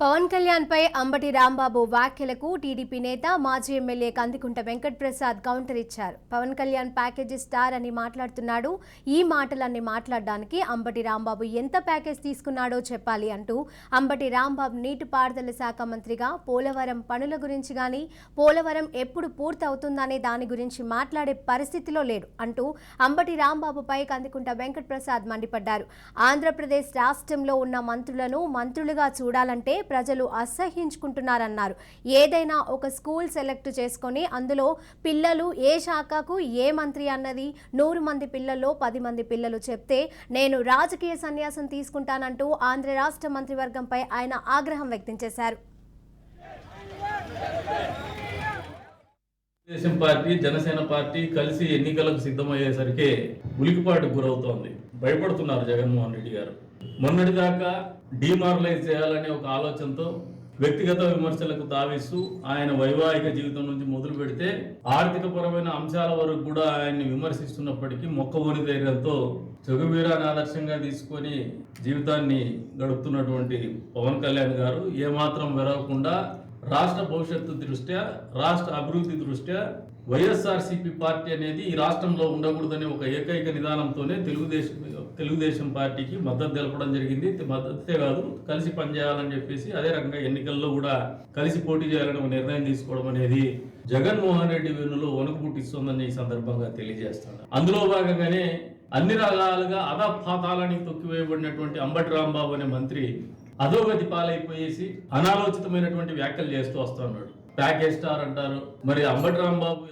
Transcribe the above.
పవన్ కళ్యాణ్పై అంబటి రాంబాబు వ్యాఖ్యలకు టీడీపీ నేత మాజీ ఎమ్మెల్యే కందికుంట వెంకట్ ప్రసాద్ కౌంటర్ ఇచ్చారు. పవన్ కళ్యాణ్ ప్యాకేజీ స్టార్ అని మాట్లాడుతున్నాడు. ఈ మాటలన్నీ మాట్లాడడానికి అంబటి రాంబాబు ఎంత ప్యాకేజ్ తీసుకున్నాడో చెప్పాలి అంటూ అంబటి రాంబాబు నీటిపారుదల శాఖ మంత్రిగా పోలవరం పనుల గురించి కానీ పోలవరం ఎప్పుడు పూర్తవుతుందనే దాని గురించి మాట్లాడే పరిస్థితిలో లేడు అంటూ అంబటి రాంబాబుపై కందికుంట వెంకట్ ప్రసాద్ మండిపడ్డారు. ఆంధ్రప్రదేశ్ రాష్ట్రంలో ఉన్న మంత్రులను మంత్రులుగా చూడాలంటే ప్రజలు అసహ్యించుకుంటున్నారన్నారు ఏదైనా ఒక స్కూల్ సెలెక్ట్ చేసుకొని అందులో పిల్లలు ఏ శాఖకు ఏ మంత్రి అన్నది నూరు మంది పిల్లల్లో పది మంది పిల్లలు చెప్తే నేను రాజకీయ సన్యాసం తీసుకుంటానంటూ ఆంధ్ర రాష్ట్ర మంత్రివర్గంపై ఆయన ఆగ్రహం వ్యక్తం చేశారు. తెలుగుదేశం పార్టీ జనసేన పార్టీ కలిసి ఎన్నికలకు సిద్ధమయ్యేసరికి ఉలికిపాటు గురవుతోంది. భయపడుతున్నారు జగన్మోహన్ రెడ్డి గారు. మొన్నటిదాకా డిమారలైజ్ చేయాలనే ఒక ఆలోచనతో వ్యక్తిగత విమర్శలకు తావిస్తూ ఆయన వైవాహిక జీవితం నుంచి మొదలు పెడితే ఆర్థిక పరమైన అంశాల వరకు కూడా ఆయన్ని విమర్శిస్తున్నప్పటికీ మొక్కవోని ధైర్యంతో జగవీరాన్ని ఆదర్శంగా తీసుకొని జీవితాన్ని గడుపుతున్నటువంటి పవన్ కళ్యాణ్ గారు ఏమాత్రం వెరవకుండా రాష్ట్ర భవిష్యత్తు దృష్ట్యా రాష్ట్ర అభివృద్ధి దృష్ట్యా వైఎస్ఆర్సీపీ పార్టీ అనేది ఈ రాష్ట్రంలో ఉండకూడదనే ఒక ఏకైక నిదానంతోనే తెలుగుదేశం తెలుగుదేశం పార్టీకి మద్దతు తెలపడం జరిగింది. మద్దతే కాదు కలిసి పనిచేయాలని చెప్పేసి అదే రకంగా ఎన్నికల్లో కూడా కలిసి పోటీ చేయాలని ఒక నిర్ణయం తీసుకోవడం అనేది జగన్మోహన్ రెడ్డి వెన్నులో వణుకు పుట్టిస్తుందని ఈ సందర్భంగా తెలియజేస్తాను. అందులో భాగంగానే అన్ని రకాలుగా అధపాతాలని తొక్కివేయబడినటువంటి అంబటి రాంబాబు అనే మంత్రి అధోగతి పాలైపోయేసి అనాలోచితమైనటువంటి వ్యాఖ్యలు చేస్తూ వస్తున్నాడు ప్యాకేజ్ స్టార్ అంటారు. మరి అంబటి రాంబాబు